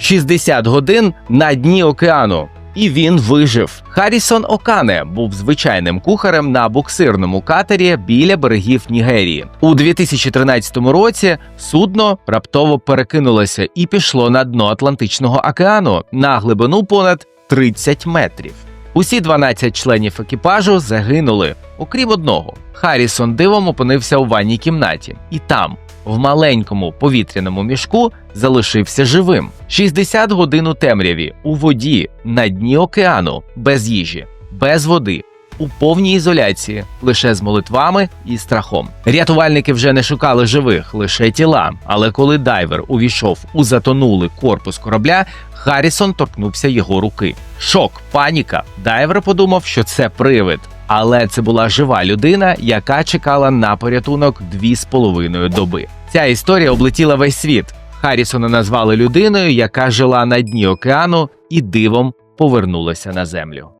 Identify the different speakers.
Speaker 1: 60 годин на дні океану. І він вижив. Харрісон Окане був звичайним кухарем на буксирному катері біля берегів Нігерії. У 2013 році судно раптово перекинулося і пішло на дно Атлантичного океану на глибину понад 30 метрів. Усі 12 членів екіпажу загинули, окрім одного. Харрісон дивом опинився у ванній кімнаті, і там, в маленькому повітряному мішку, залишився живим. 60 годин у темряві, у воді, на дні океану, без їжі, без води. У повній ізоляції, лише з молитвами і страхом. Рятувальники вже не шукали живих, лише тіла. Але коли дайвер увійшов у затонулий корпус корабля, Харрісон торкнувся його руки. Шок, паніка. Дайвер подумав, що це привид. Але це була жива людина, яка чекала на порятунок дві з половиною доби. Ця історія облетіла весь світ. Харрісона назвали людиною, яка жила на дні океану і дивом повернулася на землю.